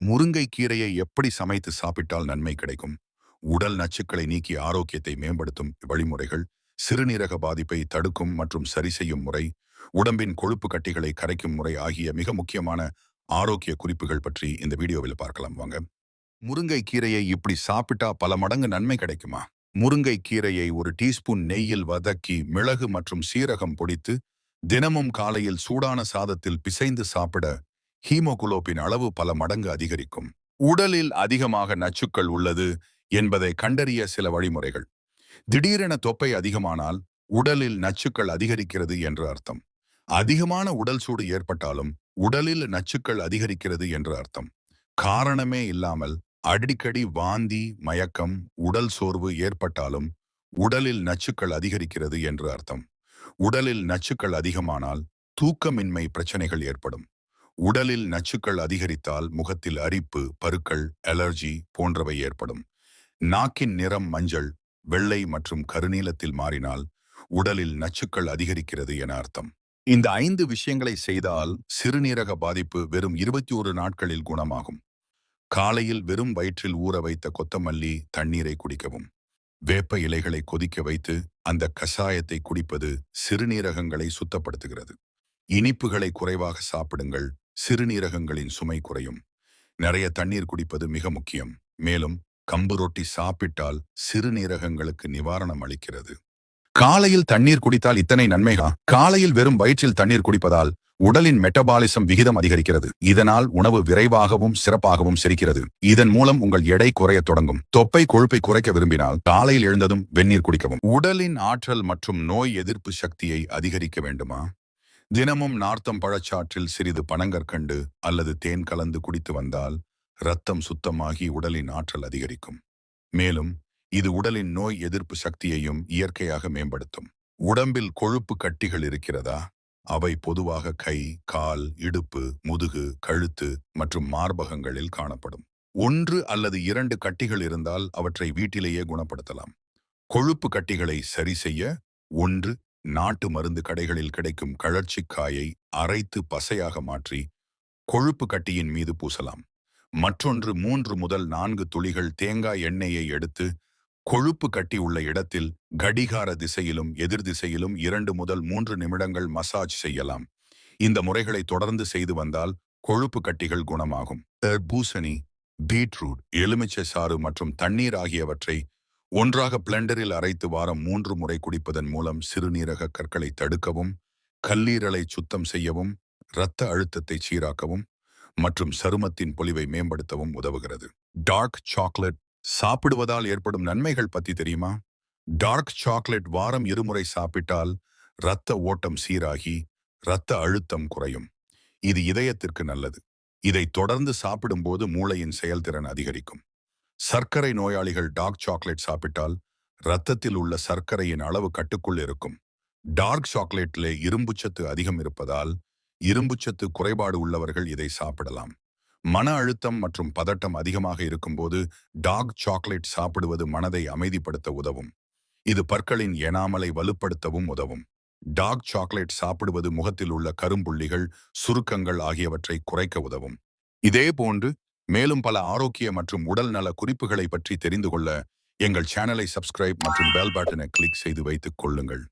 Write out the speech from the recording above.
முருங்கை கீரையை எப்படி சமைத்து சாப்பிட்டால் நன்மை கிடைக்கும்? உடல் நச்சுக்களை நீக்கி ஆரோக்கியத்தை மேம்படுத்தும் வழிமுறைகள் சிறுநீரக பாதிப்பை தடுக்கும் மற்றும் சரி செய்யும் முறை உடம்பின் கொழுப்பு கட்டிகளை கரைக்கும் முறை ஆகிய மிக முக்கியமான ஆரோக்கிய குறிப்புகள் பற்றி இந்த வீடியோவில் பார்க்கலாம் வாங்க. முருங்கை கீரையை இப்படி சாப்பிட்டா பல மடங்கு நன்மை கிடைக்குமா? முருங்கை கீரையை ஒரு டீஸ்பூன் நெய்யில் வதக்கி மிளகு மற்றும் சீரகம் பொடித்து தினமும் காலையில் சூடான சாதத்தில் பிசைந்து சாப்பிட ஹீமோகுளோபின் அளவு பல மடங்கு அதிகரிக்கும். உடலில் அதிகமாக நச்சுக்கள் உள்ளது என்பதை கண்டறிய சில வழிமுறைகள். திடீரென தொப்பை அதிகமானால் உடலில் நச்சுக்கள் அதிகரிக்கிறது என்று அர்த்தம். அதிகமான உடல் சூடு ஏற்பட்டாலும் உடலில் நச்சுக்கள் அதிகரிக்கிறது என்று அர்த்தம். காரணமே இல்லாமல் அடிக்கடி வாந்தி மயக்கம் உடல் சோர்வு ஏற்பட்டாலும் உடலில் நச்சுக்கள் அதிகரிக்கிறது என்று அர்த்தம். உடலில் நச்சுக்கள் அதிகமானால் தூக்கமின்மை பிரச்சனைகள் ஏற்படும். உடலில் நச்சுக்கள் அதிகரித்தால் முகத்தில் அரிப்பு பருக்கள் அலர்ஜி போன்றவை ஏற்படும். நாக்கின் நிறம் மஞ்சள் வெள்ளை மற்றும் கருநீலத்தில் மாறினால் உடலில் நச்சுக்கள் அதிகரிக்கிறது என அர்த்தம். இந்த ஐந்து விஷயங்களை செய்தால் சிறுநீரக பாதிப்பு வெறும் இருபத்தி ஒரு நாட்களில் குணமாகும். காலையில் வெறும் வயிற்றில் ஊற வைத்த கொத்தமல்லி தண்ணீரை குடிக்கவும். வேப்ப இலைகளை கொதிக்க வைத்து அந்த கஷாயத்தை குடிப்பது சிறுநீரகங்களை சுத்தப்படுத்துகிறது. இனிப்புகளை குறைவாக சாப்பிடுங்கள். சிறுநீரகங்களின் சுமை குறையும். நிறைய தண்ணீர் குடிப்பது மிக முக்கியம். மேலும் கம்பு ரொட்டி சாப்பிட்டால் சிறுநீரகங்களுக்கு நிவாரணம் அளிக்கிறது. காலையில் தண்ணீர் குடித்தால் இத்தனை நன்மைகா? காலையில் வெறும் வயிற்றில் தண்ணீர் குடிப்பதால் உடலின் மெட்டபாலிசம் விகிதம் அதிகரிக்கிறது. இதனால் உணவு விரைவாகவும் சிறப்பாகவும் செரிக்கிறது. இதன் மூலம் உங்கள் எடை குறையத் தொடங்கும். தொப்பை கொழுப்பை குறைக்க விரும்பினால் காலையில் எழுந்ததும் வெந்நீர் குடிக்கவும். உடலின் ஆற்றல் மற்றும் நோய் எதிர்ப்பு சக்தியை அதிகரிக்க வேண்டுமா? தினமும் நார்த்தம் பழச்சாற்றில் சிறிது பனங்கற்கண்டு அல்லது தேன் கலந்து குடித்து வந்தால் இரத்தம் சுத்தமாகி உடலின் ஆற்றல் அதிகரிக்கும். மேலும் இது உடலின் நோய் எதிர்ப்பு சக்தியையும் இயற்கையாக மேம்படுத்தும். உடம்பில் கொழுப்பு கட்டிகள் இருக்கிறதா? அவை பொதுவாக கை கால் இடுப்பு முதுகு கழுத்து மற்றும் மார்பகங்களில் காணப்படும். ஒன்று அல்லது இரண்டு கட்டிகள் இருந்தால் அவற்றை வீட்டிலேயே குணப்படுத்தலாம். கொழுப்பு கட்டிகளை சரி செய்ய ஒன்று நாட்டு மருந்து கடைகளில் கிடைக்கும் கழற்சிக்காயை அரைத்து பசையாக மாற்றி கொழுப்பு கட்டியின் மீது பூசலாம். மற்றொன்று மூன்று முதல் நான்கு துளிகள் தேங்காய் எண்ணெயை எடுத்து கொழுப்பு கட்டி உள்ள இடத்தில் கடிகார திசையிலும் எதிர் திசையிலும் இரண்டு முதல் மூன்று நிமிடங்கள் மசாஜ் செய்யலாம். இந்த முறைகளை தொடர்ந்து செய்து வந்தால் கொழுப்பு கட்டிகள் குணமாகும். பூசணி பீட்ரூட் எலுமிச்சை சாறு மற்றும் தண்ணீர் ஆகியவற்றை ஒன்றாக பிளண்டரில் அரைத்து வாரம் மூன்று முறை குடிப்பதன் மூலம் சிறுநீரக கற்களை தடுக்கவும் கல்லீரலை சுத்தம் செய்யவும் இரத்த அழுத்தத்தை சீராக்கவும் மற்றும் சருமத்தின் பொலிவை மேம்படுத்தவும் உதவுகிறது. டார்க் சாக்லேட் சாப்பிடுவதால் ஏற்படும் நன்மைகள் பத்தி தெரியுமா? டார்க் சாக்லேட் வாரம் இருமுறை சாப்பிட்டால் இரத்த ஓட்டம் சீராகி இரத்த அழுத்தம் குறையும். இது இதயத்திற்கு நல்லது. இதை தொடர்ந்து சாப்பிடும்போது மூளையின் செயல்திறன் அதிகரிக்கும். சர்க்கரை நோயாளிகள் டார்க் சாக்லேட் சாப்பிட்டால் இரத்தத்தில் உள்ள சர்க்கரையின் அளவு கட்டுக்குள் இருக்கும். டார்க் சாக்லேட்டில் இரும்புச்சத்து அதிகம் இருப்பதால் இரும்புச்சத்து குறைபாடு உள்ளவர்கள் இதை சாப்பிடலாம். மன அழுத்தம் மற்றும் பதட்டம் அதிகமாக இருக்கும்போது டார்க் சாக்லேட் சாப்பிடுவது மனதை அமைதிப்படுத்த உதவும். இது பற்களின் எனாமலை வலுப்படுத்தவும் உதவும். டார்க் சாக்லேட் சாப்பிடுவது முகத்தில் உள்ள கரும்புள்ளிகள் சுருக்கங்கள் ஆகியவற்றை குறைக்க உதவும். இதே போன்று மேலும் பல ஆரோக்கிய மற்றும் உடல் நல குறிப்புகளை பற்றி தெரிந்து கொள்ள எங்கள் சேனலை சப்ஸ்கிரைப் மற்றும் பெல் பட்டனை கிளிக் செய்து வைத்துக் கொள்ளுங்கள்.